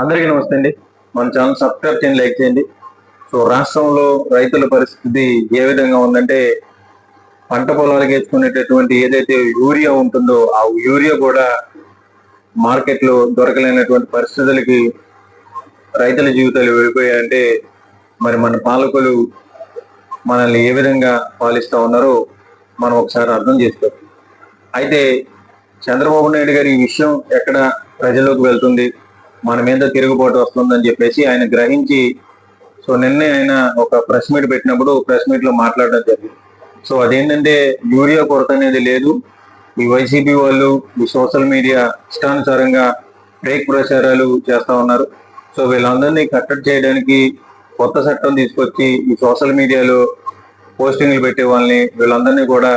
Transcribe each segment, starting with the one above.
అందరికీ నమస్తే అండి. మన ఛానల్ సబ్స్క్రైబ్ చేయండి లైక్ చేయండి. సో రాష్ట్రంలో రైతుల పరిస్థితి ఏ విధంగా ఉందంటే పంట పొలాలకు వేసుకునేటటువంటి ఏదైతే యూరియా ఉంటుందో ఆ యూరియా కూడా మార్కెట్లో దొరకలేనటువంటి పరిస్థితులకి రైతుల జీవితాలు వెళ్ళిపోయాయంటే మరి మన పాలకులు మనల్ని ఏ విధంగా పాలిస్తూ ఉన్నారో మనం ఒకసారి అర్థం చేసుకో అయితే చంద్రబాబు నాయుడు గారి ఈ విషయం ఎక్కడ ప్రజల్లోకి వెళ్తుంది? మన మీద తిరుగుబాటు వస్తుందని చెప్పేసి ఆయన గ్రహించి సో నిన్నే ఆయన ఒక ప్రెస్ మీట్ పెట్టినప్పుడు ప్రెస్ మీట్లో మాట్లాడడం జరిగింది. సో అదేంటంటే యూరియా కొరత అనేది లేదు. ఈ వైసీపీ వాళ్ళు ఈ సోషల్ మీడియా ఇష్టానుసారంగా బ్రేక్ ప్రచారాలు చేస్తా ఉన్నారు. సో వీళ్ళందరినీ కట్టడి చేయడానికి కొత్త చట్టం తీసుకొచ్చి ఈ సోషల్ మీడియాలో పోస్టింగ్లు పెట్టే వాళ్ళని వీళ్ళందరినీ కూడా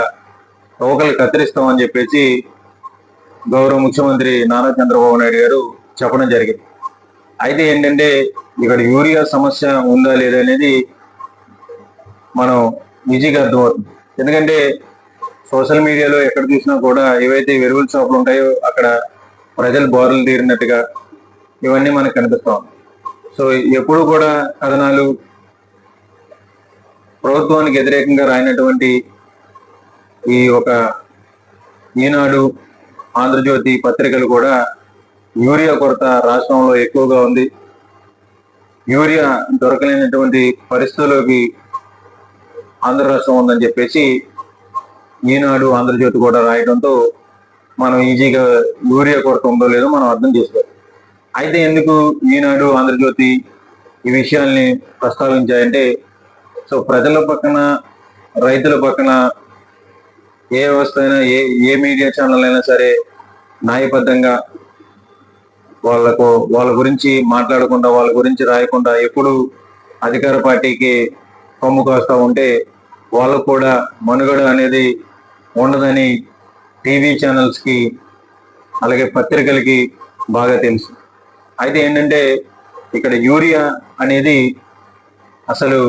తోకలు కత్తిరిస్తామని చెప్పేసి గౌరవ ముఖ్యమంత్రి నారా చంద్రబాబు నాయుడు గారు చెప్పడం జరిగింది. అయితే ఏంటంటే ఇక్కడ యూరియా సమస్య ఉందా లేదా అనేది మనం ఈజీగా అర్థమవుతుంది. ఎందుకంటే సోషల్ మీడియాలో ఎక్కడ చూసినా కూడా ఏవైతే వెరువుల షాపులు ఉంటాయో అక్కడ ప్రజలు బోర్లు తీరినట్టుగా ఇవన్నీ మనకు కనిపిస్తూ ఉన్నాయి. సో ఎప్పుడు కూడా కథనాలు ప్రభుత్వానికి వ్యతిరేకంగా రాయినటువంటి ఈ ఒక ఈనాడు ఆంధ్రజ్యోతి పత్రికలు కూడా యూరియా కొరత రాష్ట్రంలో ఎక్కువగా ఉంది. యూరియా దొరకలేనటువంటి పరిస్థితుల్లోకి ఆంధ్ర రాష్ట్రం ఉందని చెప్పేసి ఈనాడు ఆంధ్రజ్యోతి కూడా రాయడంతో మనం ఈజీగా యూరియా కొరత ఉందో లేదో మనం అర్థం చేసుకోవాలి. అయితే ఎందుకు ఈనాడు ఆంధ్రజ్యోతి ఈ విషయాల్ని ప్రస్తావించాయంటే సో ప్రజల పక్కన రైతుల పక్కన ఏ వ్యవస్థ అయినా ఏ ఏ మీడియా ఛానల్ అయినా సరే న్యాయబద్ధంగా వాళ్ళకు వాళ్ళ గురించి మాట్లాడకుండా వాళ్ళ గురించి రాయకుండా ఎప్పుడు అధికార పార్టీకి కొమ్ము కాస్తా ఉంటే వాళ్ళకు కూడా మనుగడ అనేది ఉండదని టీవీ ఛానల్స్కి అలాగే పత్రికలకి బాగా తెలుసు. అయితే ఏంటంటే ఇక్కడ యూరియా అనేది అసలు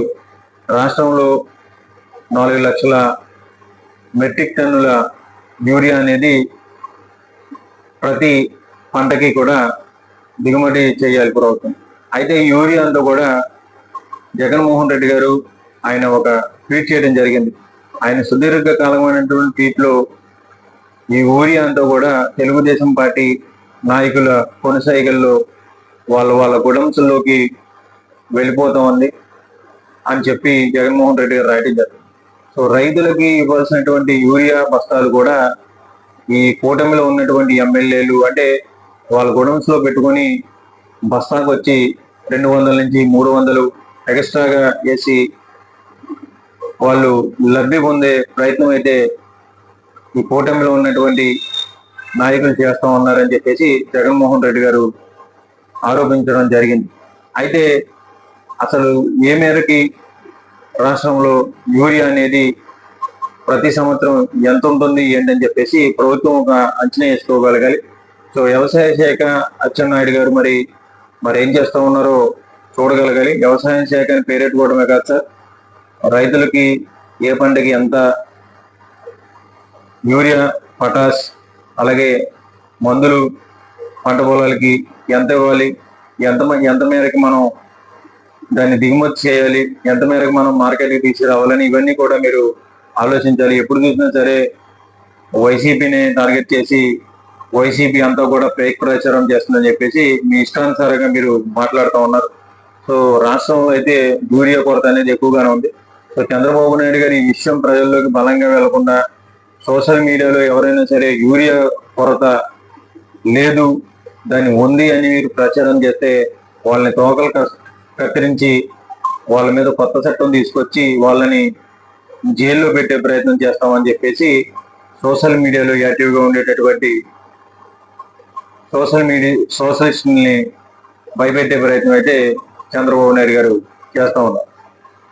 రాష్ట్రంలో నాలుగు లక్షల మెట్రిక్ టన్నుల యూరియా అనేది ప్రతి పంటకి కూడా దిగుమతి చేయాలి ప్రభుత్వం. అయితే ఈ యూరియా అంతా కూడా జగన్మోహన్ రెడ్డి గారు ఆయన ఒక ట్వీట్ చేయడం జరిగింది. ఆయన సుదీర్ఘ కాలమైనటువంటి ట్వీట్లో ఈ యూరియాతో కూడా తెలుగుదేశం పార్టీ నాయకుల కొనసాగిల్లో వాళ్ళ వాళ్ళ గుడంసుల్లోకి వెళ్ళిపోతా ఉంది అని చెప్పి జగన్మోహన్ రెడ్డి గారు రాయటం జరిగింది. సో రైతులకి ఇవ్వాల్సినటువంటి యూరియా బస్తాలు కూడా ఈ కూటమిలో ఉన్నటువంటి ఎమ్మెల్యేలు అంటే వాళ్ళ గొడౌన్స్లో పెట్టుకొని బస్తాకు వచ్చి రెండు వందల నుంచి మూడు వందలు ఎక్స్ట్రాగా వేసి వాళ్ళు లబ్ధి పొందే ప్రయత్నం అయితే ఈ కూటమిలో ఉన్నటువంటి నాయకులు చేస్తా ఉన్నారని చెప్పేసి జగన్మోహన్ రెడ్డి గారు ఆరోపించడం జరిగింది. అయితే అసలు ఏ మేరకి రాష్ట్రంలో యూరియా అనేది ప్రతి సంవత్సరం ఎంత ఉంటుంది ఏంటని చెప్పేసి ప్రభుత్వం ఒక అంచనా వేసుకోగలగాలి. సో వ్యవసాయ శాఖ అచ్చెన్నాయుడు గారు మరి మరి ఏం చేస్తూ ఉన్నారో చూడగలగాలి. వ్యవసాయ శాఖ అని పేరెట్టుకోవడమే కాదు సార్. రైతులకి ఏ పంటకి ఎంత యూరియా పొటాష్ అలాగే మందులు పంట పొలాలకి ఎంత ఇవ్వాలి ఎంత ఎంత మేరకు మనం దాన్ని దిగుమతి చేయాలి ఎంత మేరకు మనం మార్కెట్కి తీసుకురావాలని ఇవన్నీ కూడా మీరు ఆలోచించాలి. ఎప్పుడు చూసినా సరే వైసీపీని టార్గెట్ చేసి వైసీపీ అంతా కూడా ఫేక్ ప్రచారం చేస్తుందని చెప్పేసి మీ ఇష్టానుసారంగా మీరు మాట్లాడుతూ ఉన్నారు. సో రాష్ట్రంలో అయితే యూరియా కొరత అనేది ఎక్కువగానే ఉంది. సో చంద్రబాబు నాయుడు గారి ఈ విషయం ప్రజల్లోకి బలంగా వెళ్ళకుండా సోషల్ మీడియాలో ఎవరైనా సరే యూరియా కొరత లేదు దాన్ని ఉంది అని మీరు ప్రచారం చేస్తే వాళ్ళని తోకలు కత్తిరించి వాళ్ళ మీద కొత్త చట్టం తీసుకొచ్చి వాళ్ళని జైల్లో పెట్టే ప్రయత్నం చేస్తామని చెప్పేసి సోషల్ మీడియాలో యాక్టివ్గా ఉండేటటువంటి సోషల్ మీడియా సోషలిస్ట్ని భయపెట్టే ప్రయత్నం అయితే చంద్రబాబు నాయుడు గారు చేస్తా ఉన్నారు.